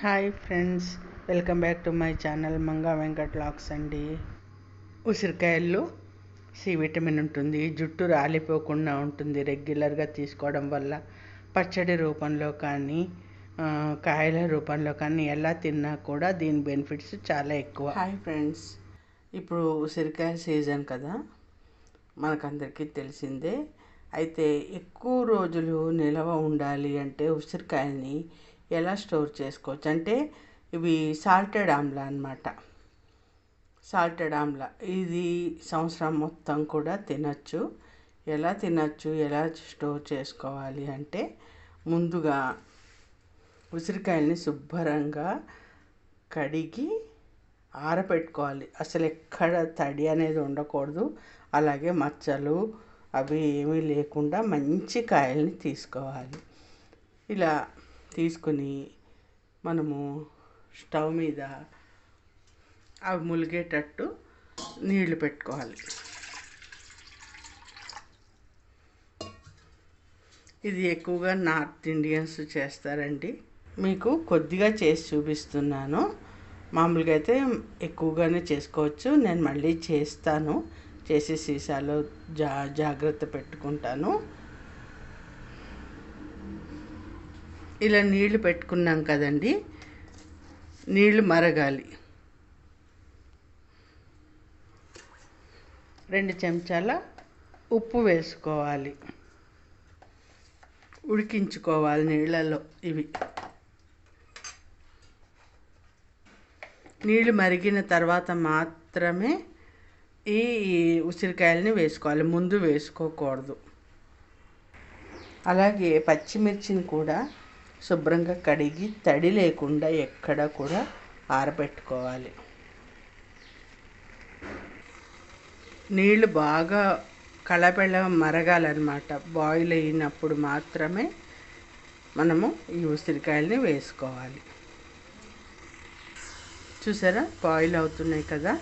Hi friends welcome back to my channel Manga Venkat లాక్స్ అండి. ఉసిరికాయల్లో సి విటమిన్ ఉంటుంది జుట్టు రాలిపోకుండా ఉంటుంది రెగ్యులర్గా తీసుకోవడం వల్ల పచ్చడి రూపంలో కానీ కాయల రూపంలో కానీ ఎలా తిన్నా కూడా దీని బెనిఫిట్స్ చాలా ఎక్కువ. హాయ్ ఫ్రెండ్స్ ఇప్పుడు ఉసిరికాయ సీజన్ కదా మనకందరికీ తెలిసిందే. అయితే ఎక్కువ రోజులు నిలవ ఉండాలి అంటే ఉసిరికాయని ఎలా స్టోర్ చేసుకోవచ్చు? అంటే ఇవి సాల్టెడ్ ఆమ్లా అన్నమాట. సాల్టెడ్ ఆమ్లా. ఇది సంవత్సరం మొత్తం కూడా తినచ్చు. ఎలా తినచ్చు? ఎలా స్టోర్ చేసుకోవాలి? అంటే ముందుగా ఉసిరికాయల్ని శుభ్రంగా కడిగి ఆరబెట్టుకోవాలి అసలు ఎక్కడ తడి అనేది ఉండకూడదు. అలాగే మచ్చలు అవి ఏమీ లేకుండా మంచి కాయల్ని తీసుకోవాలి. ఇలా తీసుకుని మనము స్టవ్ మీద అవి ములిగేటట్టు నీళ్ళు పెట్టుకోవాలి. ఇది ఎక్కువగా నార్త్ ఇండియన్స్ చేస్తారండి. మీకు కొద్దిగా చేసి చూపిస్తున్నాను. మామూలుగా అయితే ఎక్కువగానే చేసుకోవచ్చు. నేను మళ్ళీ చేస్తాను. చేసి సీసాలో జా జాగ్రత్త పెట్టుకుంటాను. ఇలా నీళ్ళు పెట్టుకున్నాం కదండి. నీళ్ళు మరగాలి. రెండు చెంచాల ఉప్పు వేసుకోవాలి. ఉడికించుకోవాలి నీళ్ళలో ఇవి. నీళ్ళు మరిగిన తర్వాత మాత్రమే ఈ ఉసిరికాయలని వేసుకోవాలి. ముందు వేసుకోకూడదు. అలాగే పచ్చిమిర్చిని కూడా శుభ్రంగా కడిగి తడి లేకుండా ఎక్కడ కూడా ఆరబెట్టుకోవాలి. నీళ్ళు బాగా కళపెళ మరగాలన్నమాట. బాయిల్ అయినప్పుడు మాత్రమే మనము ఈ ఉసిరికాయలని వేసుకోవాలి. చూసారా? బాయిల్ అవుతున్నాయి కదా?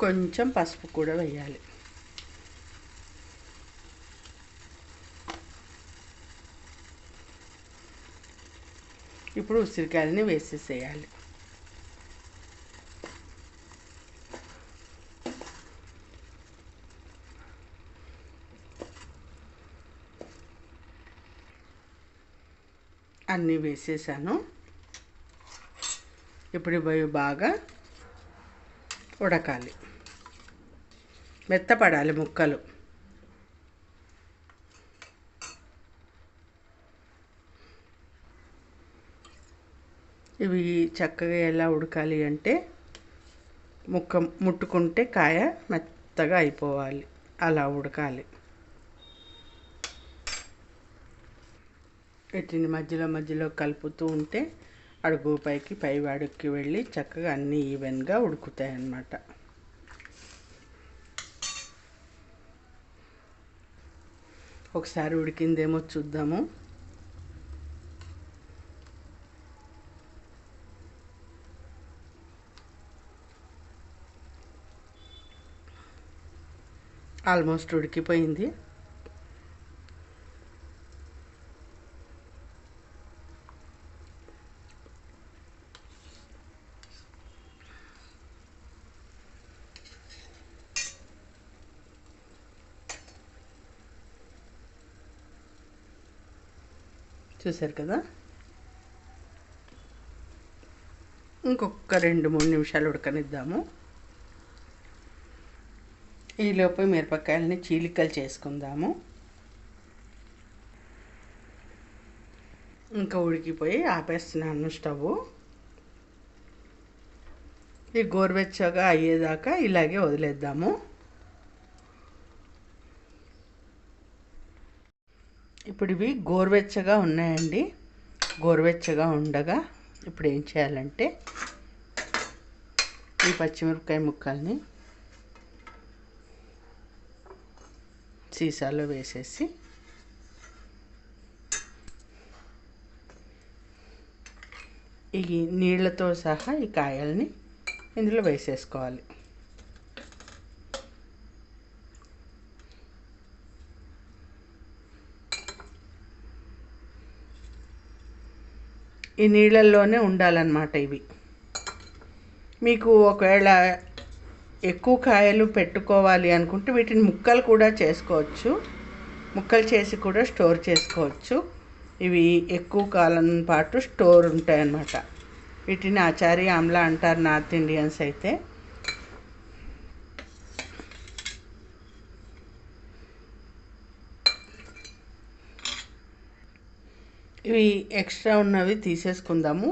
కొంచెం పసుపు కూడా వేయాలి. ఇప్పుడు ఉసిరికాయలని వేసేసేయాలి అన్నీ వేసేసాను ఇప్పుడు ఇవి బాగా ఉడకాలి మెత్తపడాలి ముక్కలు ఇవి చక్కగా ఎలా ఉడకాలి అంటే ముక్క ముట్టుకుంటే కాయ మెత్తగా అయిపోవాలి. అలా ఉడకాలి. వీటిని మధ్యలో మధ్యలో కలుపుతూ ఉంటే అడుగు పైకి పై అడుగుకి వెళ్ళి చక్కగా అన్నీ ఈవెన్గా ఉడుకుతాయి అన్నమాట. ఒకసారి ఉడికిందేమో చూద్దాము. ఆల్మోస్ట్ ఉడికిపోయింది. చూసారు కదా? ఇంకొక రెండు మూడు నిమిషాలు ఉడకనిద్దాము. ఈలోపు మిరపకాయలని చీలికలు చేసుకుందాము. ఇంకా ఉడికిపోయి ఆపేస్తున్నాను స్టవ్. ఇది గోరువెచ్చగా అయ్యేదాకా ఇలాగే వదిలేద్దాము. ఇప్పుడు ఇవి గోరువెచ్చగా ఉన్నాయండి. గోరువెచ్చగా ఉండగా ఇప్పుడు ఏం చేయాలంటే ఈ పచ్చిమిరపకాయ ముక్కల్ని సీసాలో వేసేసి ఈ నీళ్ళతో సహా ఈ కాయల్ని ఇందులో వేసేసుకోవాలి ఈ నీళ్ళల్లోనే ఉండాలన్నమాట ఇవి మీకు ఒకవేళ ఎక్కువ కాయలు పెట్టుకోవాలి అనుకుంటే వీటిని ముక్కలు కూడా చేసుకోవచ్చు. ముక్కలు చేసి కూడా స్టోర్ చేసుకోవచ్చు. ఇవి ఎక్కువ కాలం పాటు స్టోర్ ఉంటాయి అన్నమాట వీటిని ఆచారి ఆమ్లా అంటారు నార్త్ ఇండియన్స్ అయితే. ఇవి ఎక్స్ట్రా ఉన్నవి తీసేసుకుందాము.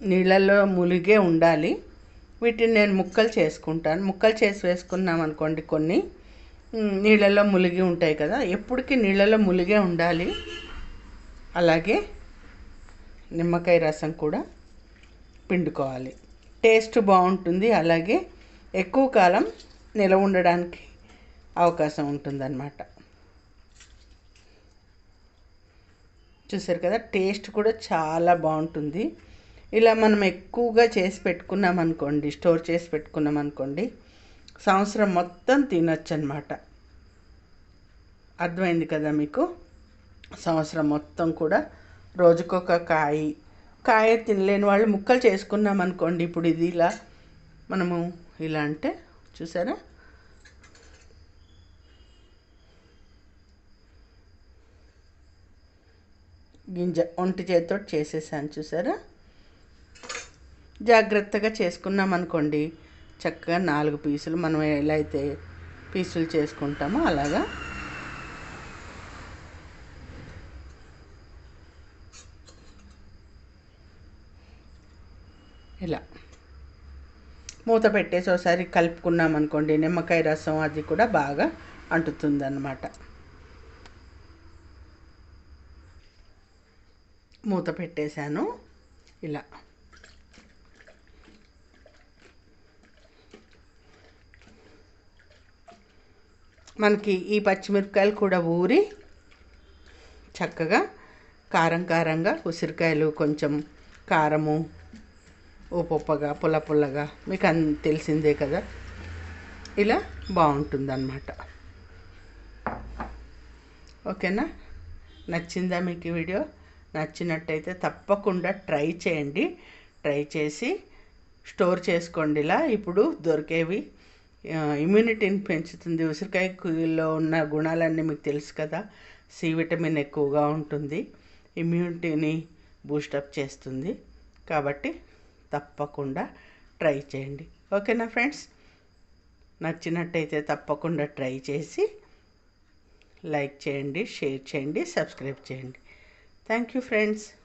నీళ్ళల్లో ములిగే ఉండాలి. వీటిని నేను ముక్కలు చేసుకుంటాను. ముక్కలు చేసి వేసుకున్నాం అనుకోండి కొన్ని. నీళ్ళలో నీళ్ళల్లో ములిగి ఉంటాయి కదా. ఎప్పటికీ నీళ్ళల్లో ములిగే ఉండాలి. అలాగే నిమ్మకాయ రసం కూడా పిండుకోవాలి. టేస్ట్ బాగుంటుంది. అలాగే ఎక్కువ కాలం నిలవ ఉండడానికి అవకాశం ఉంటుందన్నమాట. చూసారు కదా టేస్ట్ కూడా చాలా బాగుంటుంది. ఇలా మనం ఎక్కువగా చేసి పెట్టుకున్నాం అనుకోండి స్టోర్ చేసి పెట్టుకున్నాం అనుకోండి సంవత్సరం మొత్తం తినొచ్చు అనమాట అర్థమైంది కదా మీకు? సంవత్సరం మొత్తం కూడా రోజుకొక కాయ కాయ తినలేని వాళ్ళు ముక్కలు చేసుకున్నాం అనుకోండి ఇప్పుడు ఇది ఇలా మనము ఇలా అంటే చూసారా? గింజ ఒంటి చేతితో చేసేసాను చూసారా? జాగ్రత్తగా చేసుకున్నాం అనుకోండి చక్కగా నాలుగు పీసులు మనం ఎలా అయితే పీసులు చేసుకుంటామో అలాగా. ఇలా. మూత పెట్టేసి ఒకసారి కలుపుకున్నాం అనుకోండి నిమ్మకాయ రసం అది కూడా బాగా అంటుతుంది అన్నమాట మూత పెట్టేశాను. ఇలా. మనకి ఈ పచ్చిమిరపకాయలు కూడా ఊరి చక్కగా కారం కారంగా ఉసిరికాయలు కొంచెం కారము ఉప్పగా పుల్ల పుల్లగా మీకు అన్ తెలిసిందే కదా. ఇలా బాగుంటుందన్నమాట. ఓకేనా? నచ్చిందా మీకు ఈ వీడియో? నచ్చినట్టయితే తప్పకుండా ట్రై చేయండి. ట్రై చేసి స్టోర్ చేసుకోండి ఇలా ఇప్పుడు దొరికేవి ఇమ్యూనిటీని పెంచుతుంది. ఉసిరికాయలో ఉన్న గుణాలన్నీ మీకు తెలుసు కదా. సి విటమిన్ ఎక్కువగా ఉంటుంది. ఇమ్యూనిటీని బూస్టప్ చేస్తుంది. కాబట్టి తప్పకుండా ట్రై చేయండి. ఓకేనా ఫ్రెండ్స్ నచ్చినట్టయితే తప్పకుండా ట్రై చేసి లైక్ చేయండి షేర్ చేయండి సబ్స్క్రైబ్ చేయండి. Thank you friends